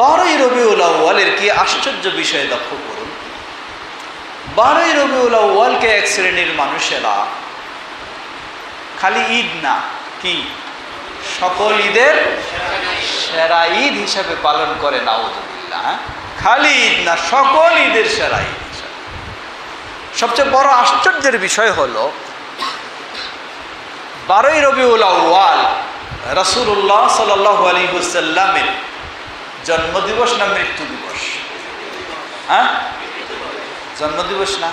বারোই রবিউল আউ্বালের কি আশ্চর্য বিষয় লক্ষ্য করুন। বারোই রবিউল আউ্বালকে এক শ্রেণির মানুষেরা খালি ঈদ না, কি? সকল ঈদের সেরা ঈদ হিসাবে পালন করে, নাউজুবিল্লাহ হ্যাঁ? খালি ঈদ না, সকল ঈদের সেরা ঈদ সবচেয়ে বড় আশ্চর্যের বিষয় হল, বারোই রবিউল আউ্বাল রসুল্লাহ সাল আলী হুসাল্লামের জন্মদিবস না মৃত্যু দিবস? হ্যাঁ? জন্মদিবস না।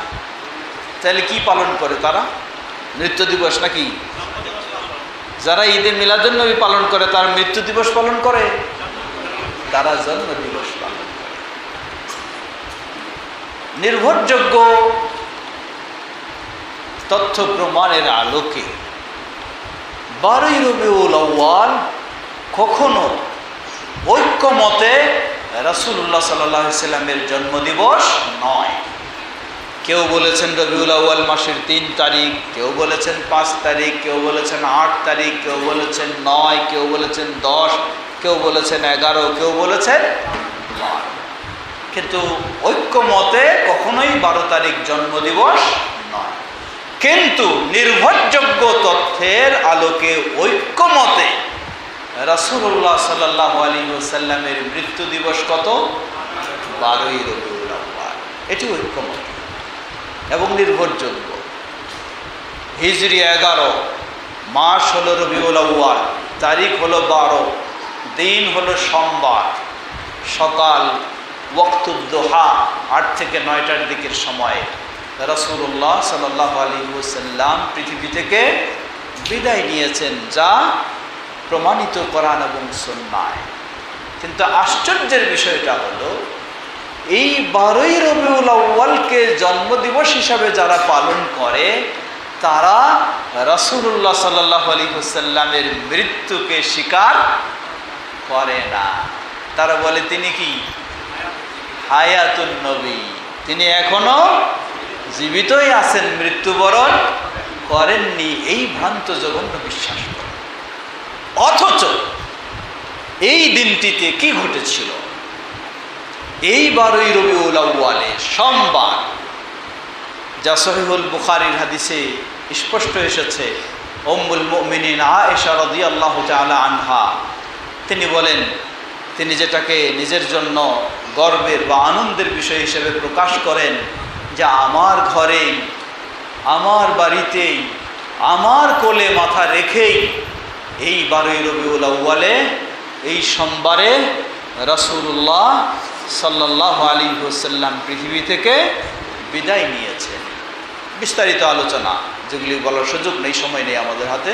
তাহলে কি পালন করে তারা? মৃত্যু দিবস নাকি? যারা ঈদে মিলাদুন্নবী পালন করে, তারা মৃত্যু দিবস পালন করে? তারা জন্ম দিবস পালন করে। নির্ভরযোগ্য তথ্য প্রমাণের আলোকে বারোই রবিউল আউ্বাল কখনো ঐক্যমতে রাসুল্লাহ সাল্লাহ সাল্লামের জন্মদিবস নয়। কেউ বলেছেন রবিউল আউ্য়াল মাসের তিন তারিখ, কেউ বলেছেন পাঁচ তারিখ, কেউ বলেছেন আট তারিখ, কেউ বলেছেন নয়, কেউ বলেছেন দশ, কেউ বলেছেন এগারো, কেউ বলেছেন কিন্তু ঐক্যমতে কখনোই বারো তারিখ জন্মদিবস নয়। কিন্তু নির্ভরযোগ্য তথ্যের আলোকে ঐক্যমতে রাসুল্লাহ সাল্লাহ আলী সাল্লামের মৃত্যু দিবস কত? বারোই রবিউল আউ্বাল এটি ঐক্যমত এবং নির্ভরযোগ্য। হিজড়ি এগারো, মাস হলো রবিউল আউ্বাল তারিখ হলো বারো, দিন হলো সোমবার। সকাল ওক্তুদ্দোহা আট থেকে নয়টার দিকের সময়ে। রসুল্লাহ সাল্লাহ আলী সাল্লাম পৃথিবী থেকে বিদায় নিয়েছেন। যা প্রমাণিত করান এবং সন্ন্যায় কিন্তু আশ্চর্যের বিষয়টা হলো, এই বারোই রবিউল আউ্বালকে জন্মদিবস হিসাবে যারা পালন করে, তারা রসুল্লাহ সাল্লাহ আলী হুসাল্লামের মৃত্যুকে স্বীকার করে না। তারা বলে, তিনি কি? হায়াতুন নবী। তিনি এখনও জীবিতই আছেন, মৃত্যুবরণ করেননি। এই ভ্রান্ত জঘন্য বিশ্বাস অথচ এই দিনটিতে কি ঘটেছিল? এই বারোই রবিউল আউ্বালে সোমবার, যা সহিহুল বুখারির হাদিসে স্পষ্ট এসেছে অম্বুল মিনিন আয়েশা রদি আল্লাহ তালা আনহা, তিনি বলেন, তিনি যেটাকে নিজের জন্য গর্বের বা আনন্দের বিষয় হিসেবে প্রকাশ করেন, যে আমার ঘরেই, আমার বাড়িতেই, আমার কোলে মাথা রেখেই এই বারোই রবিউল আউ্বালে এই সোমবারে রসুল্লাহ সাল্লাহ আলী হুসাল্লাম পৃথিবী থেকে বিদায় নিয়েছে। বিস্তারিত আলোচনা, যেগুলি বলার সুযোগ নেই, সময় নেই আমাদের হাতে।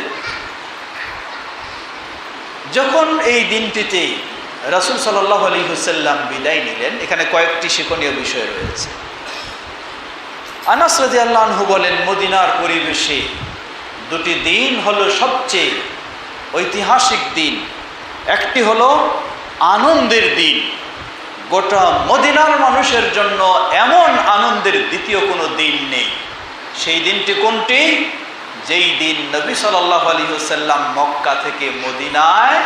যখন এই দিনটিতে রাসুল সাল্লাহ আলী হুসাল্লাম বিদায় নিলেন, এখানে কয়েকটি শিক্ষণীয় বিষয় রয়েছে। আনাস আল্লাহু বলেন, মদিনার পরিবেশে দুটি দিন হলো সবচেয়ে ঐতিহাসিক দিন। একটি হলো আনন্দের দিন। গোটা মদিনার মানুষের জন্য এমন আনন্দের দ্বিতীয় কোনো দিন নেই। সেই দিনটি কোনটি? যেই দিন নবী সাল্লাহ আলী হুসাল্লাম মক্কা থেকে মদিনায়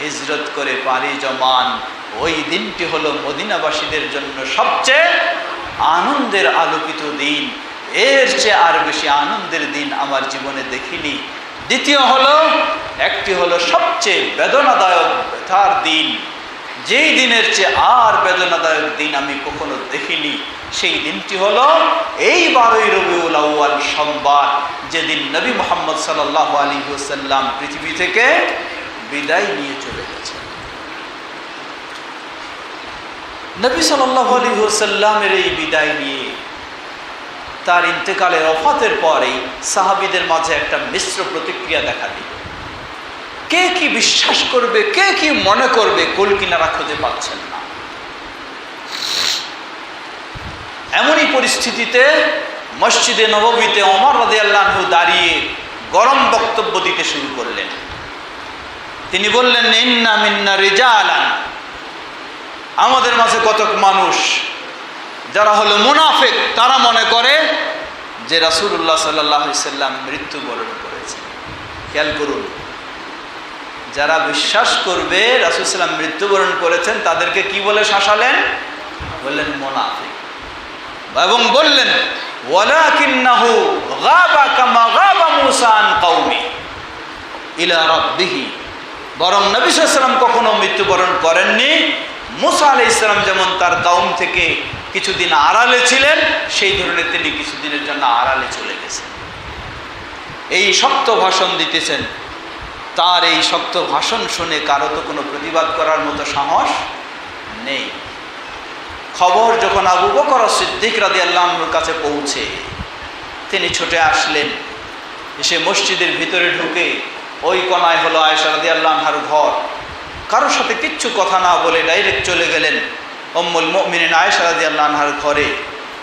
হিজরত করে পাড়ি জমান। ওই দিনটি হলো মদিনাবাসীদের জন্য সবচেয়ে আনন্দের আলোকিত দিন। এর চেয়ে আর বেশি আনন্দের দিন আমার জীবনে দেখিনি। দ্বিতীয় হলো, একটি হলো সবচেয়ে বেদনাদায়ক ব্যথার দিন। যেই দিনের চেয়ে আর বেদনাদায়ক দিন আমি কখনো দেখিনি, সেই দিনটি হলো এই বারোই রবিউল আউ্য়াল সোমবার, যেদিন নবী মোহাম্মদ সাল্লাহ আলী হুসাল্লাম পৃথিবী থেকে বিদায় নিয়ে চলে গেছে নবী সাল্লাহ আলী হুসাল্লামের এই বিদায় নিয়ে তার ইন্তেকালের অফাতের পরেই সাহাবিদের মাঝে একটা মিশ্র প্রতিক্রিয়া দেখা দিল। কে কি বিশ্বাস করবে, কে কি মনে করবে কোল কিনারা খুঁজে পাচ্ছেন না। এমনই পরিস্থিতিতে মসজিদে নবমীতে অমর রাদে আল্লাহ দাঁড়িয়ে গরম বক্তব্য দিতে শুরু করলেন। তিনি বললেন, ইন্না মিন্না রেজা আলান আমাদের মাঝে কতক মানুষ যারা হলো মুনাফেক, তারা মনে করে যে রাসুল্লাহ সাল্লাহ সাল্লাম মৃত্যুবরণ করেছে। খেয়াল করুন, যারা বিশ্বাস করবে রাসুলসাল্লাম মৃত্যুবরণ করেছেন, তাদেরকে কি বলে শাসালেন? বললেন মোনাফিক। এবং বললেন গাবা কামা গাবা মুসা আন কওমি ইলা রাব্বিহি। বরং নবী সাল্লাম কখনো মৃত্যুবরণ করেননি। মুসা আলাই ইসলাম যেমন তার কাউম থেকে কিছুদিন আড়ালে ছিলেন, সেই ধরনের তিনি কিছুদিনের জন্য আড়ালে চলে গেছেন। এই শক্ত ভাষণ দিতেছেন। তার এই শক্ত ভাষণ শুনে কারও তো কোনো প্রতিবাদ করার মতো সাহস নেই। খবর যখন আবু বকর সিদ্দিক রাদি আল্লাহর কাছে পৌঁছে, তিনি ছুটে আসলেন। এসে মসজিদের ভিতরে ঢুকে ওই কণায় হলো আয়সা রাদি আল্লাহার ঘর। কারোর সাথে কিচ্ছু কথা না বলে ডাইরেক্ট চলে গেলেন। অম্মুল মিনিন আয়সা রাদি আল্লাহার ঘরে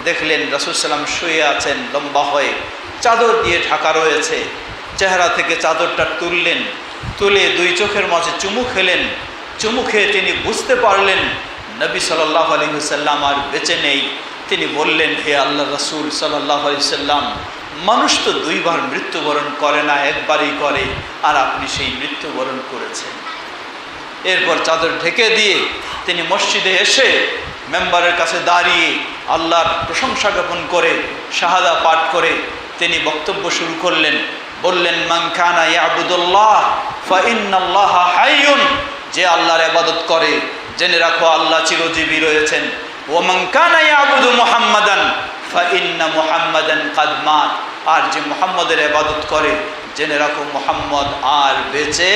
দেখলেন রসুলসাল্লাম শুয়ে আছেন লম্বা হয়ে, চাদর দিয়ে ঢাকা রয়েছে। চেহারা থেকে চাদরটা তুললেন, তুলে দুই চোখের মাঝে চুমু খেলেন। চুমু খেয়ে তিনি বুঝতে পারলেন, নবী সাল্লাহ আলী সাল্লাম আর বেঁচে নেই। তিনি বললেন, হে আল্লাহ রসুল সাল্লাহ আলি সাল্লাম মানুষ তো দুইবার মৃত্যুবরণ করে না, একবারই করে, আর আপনি সেই মৃত্যুবরণ করেছেন। এরপর চাদর ঢেকে দিয়ে তিনি মসজিদে এসে মেম্বারের কাছে দাঁড়িয়ে আল্লাহর প্রশংসা জ্ঞাপন করে, শাহাদা পাঠ করে তিনি বক্তব্য শুরু করলেন। বললেন মানখানা ইয়াবুদুল্লাহ ফাইন্নাল্লাহ হাইয়ুন। যে আল্লাহর ইবাদত করে, জেনে রাখো আল্লাহ চিরজীবী রয়েছেন। ও মানকানা ইয়াবুদু মুহাম্মাদান ফাইন্না মুহাম্মাদান কাদ মাত। আর যে মুহাম্মদের ইবাদত করে, জেনে রাখো মুহাম্মদ আর বেঁচে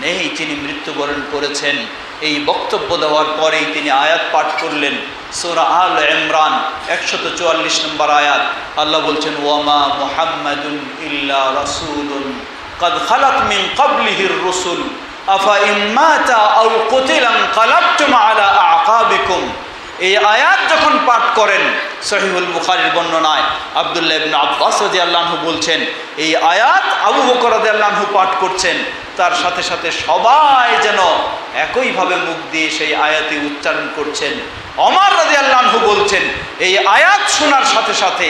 নেই তিনি মৃত্যুবরণ করেছেন এই বক্তব্য দেওয়ার পরেই তিনি আয়াত পাঠ করলেন সোরা আল ইমরান একশত চুয়াল্লিশ নম্বর আয়াত আল্লাহ বলছেন ওয়ামা মুহাম্মাদুন ইল্লা রাসূলুন قد خلت من قبله الرسل أفإن مات أو قتل انقلبتم على أعقابكم এই আয়াত যখন পাঠ করেন, সহিহুল বুখারির বর্ণনায় আবদুল্লাহ আব্বাস রাদিয়াল্লাহু বলছেন, এই আয়াত আবু বকর রাদিয়াল্লাহু পাঠ করছেন, তার সাথে সাথে সবাই যেন একইভাবে মুখ দিয়ে সেই আয়াতই উচ্চারণ করছেন। অমর রাদিয়াল্লাহু বলছেন, এই আয়াত শোনার সাথে সাথে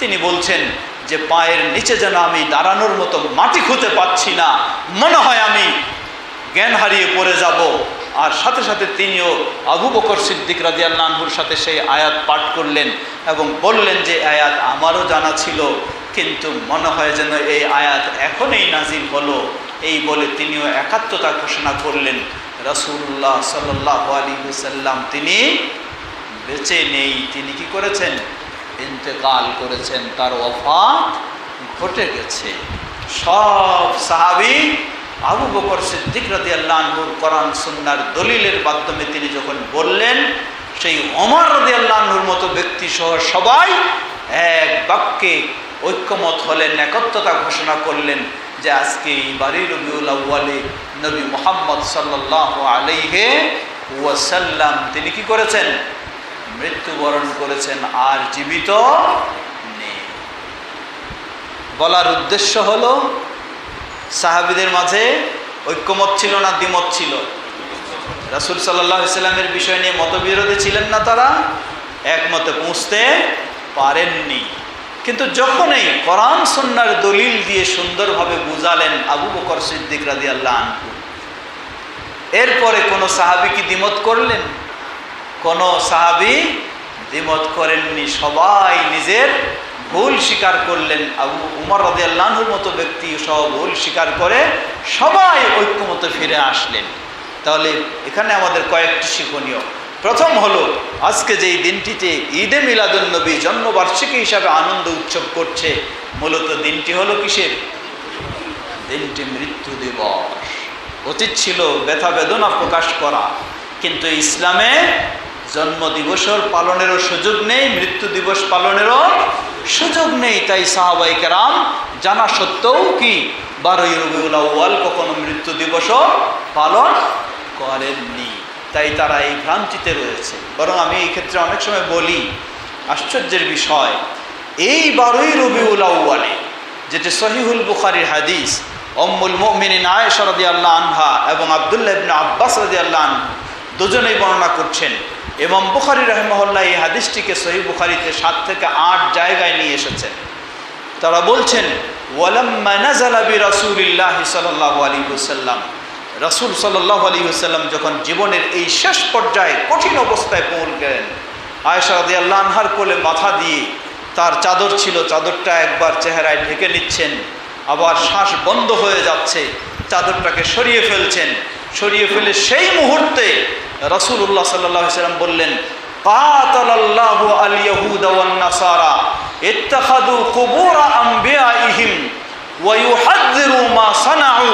তিনি বলছেন যে, পায়ের নিচে যেন আমি দাঁড়ানোর মতো মাটি খুঁজে পাচ্ছি না, মনে হয় আমি জ্ঞান হারিয়ে পড়ে যাব। আর সাথে সাথে তিনিও আবু বকর সিদ্দিক রাজিয়াল্লাহুর সাথে সেই আয়াত পাঠ করলেন এবং বললেন যে আয়াত আমারও জানা ছিল, কিন্তু মনে হয় যেন এই আয়াত এখনই নাজিল হলো। এই বলে তিনিও একাত্মতা ঘোষণা করলেন। রসুল্লাহ সাল্লাহ আলী সাল্লাম তিনি বেঁচে নেই। তিনি কি করেছেন? ইন্তেকাল করেছেন। তার ওফাত ঘটে গেছে। সব সাহাবি আবু বকর সিদ্দিক রাদি আল্লাহর কোরআন সুন্নার দলিলের মাধ্যমে তিনি যখন বললেন, সেই অমর রাদি আল্লাহর মতো ব্যক্তি সহ সবাই এক বাক্যে ঐক্যমত হলেন, একত্রতা ঘোষণা করলেন যে আজকে এই বাড়ি রবিউল আউ্বালে নবী মোহাম্মদ সাল্লাহ আলাইহে ওয়াসাল্লাম তিনি কি করেছেন? মৃত্যুবরণ করেছেন, আর জীবিত নেই। বলার উদ্দেশ্য হলো সাহাবিদের মাঝে ঐক্যমত ছিল না, দ্বিমত ছিল? রাসুল সাল্লাহ ইসলামের বিষয় নিয়ে মতবিরোধী ছিলেন না তারা? একমতে পৌঁছতে পারেননি। কিন্তু যখনই কোরআন সন্ন্যার দলিল দিয়ে সুন্দরভাবে বুঝালেন আবু বকর সিদ্দিক রাদি আল্লাহ আনহু, এরপরে কোনো সাহাবি কি দ্বিমত করলেন? কোনো সাহাবি দ্বিমত করেননি। সবাই নিজের ভুল স্বীকার করলেন আবু উমর রাজি আল্লাহর মতো ব্যক্তি সহ ভুল স্বীকার করে সবাই ঐক্যমতো ফিরে আসলেন। তাহলে এখানে আমাদের কয়েকটি শিক্ষণীয়। প্রথম হলো, আজকে যেই দিনটিতে ঈদে মিলাদুলনবী জন্মবার্ষিকী হিসাবে আনন্দ উৎসব করছে, মূলত দিনটি হলো কিসের? দিনটি মৃত্যু দিবস। উচিত ছিল ব্যথা বেদনা প্রকাশ করা, কিন্তু ইসলামে জন্ম দিবসের পালনেরও সুযোগ নেই, মৃত্যু দিবস পালনেরও সুযোগ নেই, তাই সাহাবাই কেরাম জানা সত্ত্বেও কি? বারোই রবিউল আউ্য়াল কখনো মৃত্যু দিবসও পালন করেননি। তাই তারা এই ভ্রান্তিতে রয়েছে। বরং আমি এই ক্ষেত্রে অনেক সময় বলি, আশ্চর্যের বিষয়, এই বারোই রবিউল আউ্য়ালে যেটি সহিহুল বুখারির হাদিস অম্মুল মিনিন আয়েশা রাদি আল্লাহ আনহা এবং আবদুল্লাহ আব্বাস রাদি আল্লাহ আনহু দুজনেই বর্ণনা করছেন এবং বুখারি রহমহল্লা এই হাদিসটিকে সহি বুখারিতে সাত থেকে আট জায়গায় নিয়ে এসেছেন তারা বলছেন, ওয়ালাম্মা নাজালা বি রাসূলিল্লাহ সাল্লাল্লাহু আলাইহি ওয়াসাল্লাম। রাসুল সাল্লাহ আলী হুসাল্লাম যখন জীবনের এই শেষ পর্যায়ে কঠিন অবস্থায় পৌঁছ গেলেন আয়েশা রাদি আল্লাহ আনহার কোলে মাথা দিয়ে তার চাদর ছিল, চাদরটা একবার চেহারায় ঢেকে নিচ্ছেন, আবার শ্বাস বন্ধ হয়ে যাচ্ছে। চাদরটাকে সরিয়ে ফেলছেন। সরিয়ে ফেলে সেই মুহূর্তে রসুল্লাহ সাল্লাহ সাল্লাম বললেন, কাতালাল্লাহু আল ইয়াহুদা ওয়ান নাসারা ইত্তাখাদু কুবুরা আমবিয়াইহিম ওয়া ইউহাদ্দিরু মা সানাউ।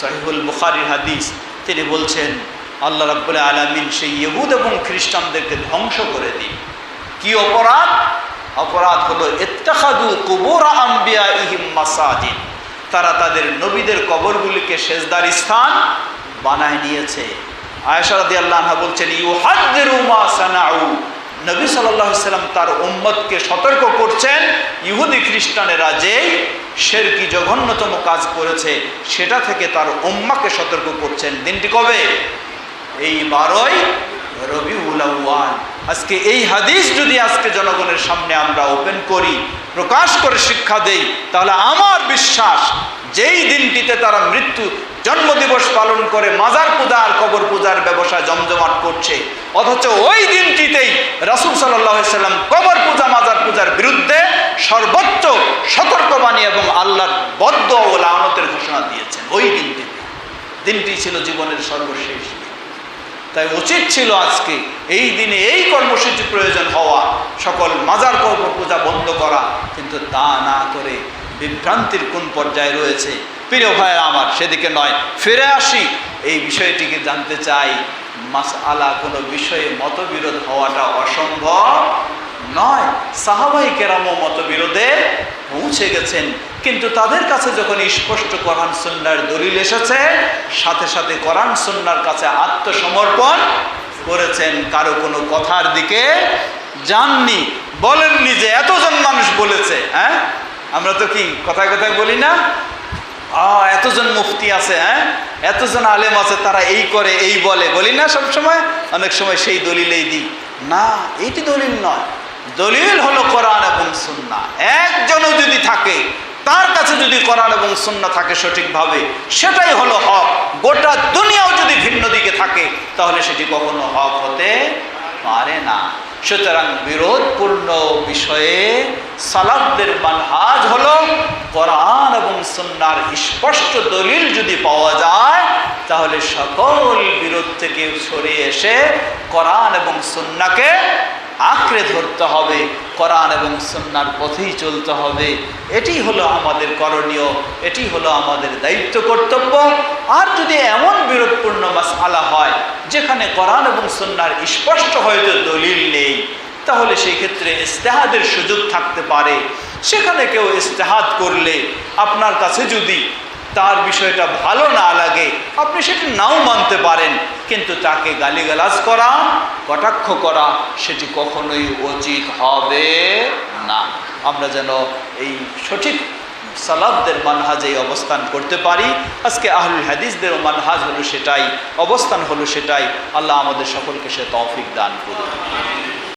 সহিহুল বুখারীর হাদিস, তিনি বলছেন, আল্লাহ রাব্বুল আলামিন সেই ইহুদ এবং খ্রিস্টানদেরকে ধ্বংস করে দিন। কি অপরাধ? অপরাধ হলো ইত্তাখাদু কুবুরা আমবিয়াইহিম মাসাজিদ। তারা তাদের নবীদের কবরগুলিকে সেজদার স্থান বানায় নিয়েছে। আয়েশা রাদিয়াল্লাহু আনহা বলছেন ইউহাদ্দিরু মা সানাউ। নবী তার সতর্ক করছেন। ইহুদি খ্রিস্টানেরা জঘন্যতম কাজ করেছে, সেটা থেকে তার উম্মাকে সতর্ক করছেন। দিনটি কবে? এই বারোই রবিউল আজকে এই হাদিস যদি আজকে জনগণের সামনে আমরা ওপেন করি প্রকাশ করে শিক্ষা দেই, তাহলে আমার বিশ্বাস যেই দিনটিতে তারা মৃত্যু জন্মদিবস পালন করে, মাজার পূজা আর কবর পূজার ব্যবসা জমজমাট করছে, অথচ ওই দিনটিতেই রাসুল সাল্লাম কবর পূজা, মাজার পূজার বিরুদ্ধে সর্বোচ্চ সতর্কবাণী এবং আল্লাহর বদ্ধ ও লানতের ঘোষণা দিয়েছেন, ওই দিনটিতে। দিনটি ছিল জীবনের সর্বশেষ তাই উচিত ছিল আজকে এই দিনে এই কর্মসূচি প্রয়োজন হওয়া, সকল মাজার কর্ম পূজা বন্ধ করা, কিন্তু তা না করে বিভ্রান্তির কোন পর্যায়ে রয়েছে। প্রিয় ভাইয়ের আমার, সেদিকে নয়, ফিরে আসি। এই বিষয়টিকে জানতে চাই মাস আলা কোনো বিষয়ে মতবিরোধ হওয়াটা অসম্ভব নয়। সাহাবাই কেরামও মতবিরোধে পৌঁছে গেছেন। কিন্তু তাদের কাছে যখন স্পষ্ট কোরআন সন্ন্যার দলিল এসেছে, সাথে সাথে কোরআন সন্ন্যার কাছে আত্মসমর্পণ করেছেন। কারও কোনো কথার দিকে যাননি, বলেননি যে এতজন মানুষ বলেছে হ্যাঁ? আমরা তো কি কথায় কথায় বলি না? এতজন মুফতি আছে হ্যাঁ? এতজন আলেম আছে, তারা এই করে, এই বলে। বলি না সব সময় অনেক সময় সেই দলিলেই দিই। না এইটি দলিল নয়। দলিল হলো কোরআন এবং সুন্না একজনও যদি থাকে, তার কাছে যদি কোরআন এবং সুন্না থাকে সঠিকভাবে, সেটাই হলো হক। গোটা দুনিয়াও যদি ভিন্ন দিকে থাকে, তাহলে সেটি কখনো হক হতে পারে না। সুতরাং বিরোধপূর্ণ বিষয়ে সালাফদের মানহাজ হলো, কোরআন এবং সুন্নার স্পষ্ট দলিল যদি পাওয়া যায়, তাহলে সকল বিরোধ থেকে সরে এসে কোরআন এবং সুন্নাকে আঁকড়ে ধরতে হবে, কোরআন এবং সন্ন্যার পথেই চলতে হবে। এটি হলো আমাদের করণীয়, এটি হলো আমাদের দায়িত্ব কর্তব্য। আর যদি এমন বিরোধপূর্ণ মাস আলা হয়, যেখানে কোরআন এবং সন্ন্যার স্পষ্ট হয়তো দলিল নেই, তাহলে সেই ক্ষেত্রে ইস্তেহাদের সুযোগ থাকতে পারে। সেখানে কেউ ইস্তেহাদ করলে আপনার কাছে যদি তার বিষয়টা ভালো না লাগে, আপনি সেটি নাও মানতে পারেন। কিন্তু তাকে গালিগালাজ করা, কটাক্ষ করা, সেটি কখনোই উচিত হবে না। আমরা যেন এই সঠিক সালাবদের মানহাজে অবস্থান করতে পারি। আজকে আহলুল হাদিসদেরও মানহাজ হলো সেটাই, অবস্থান হলো সেটাই। আল্লাহ আমাদের সকলকে সে তৌফিক দান করুন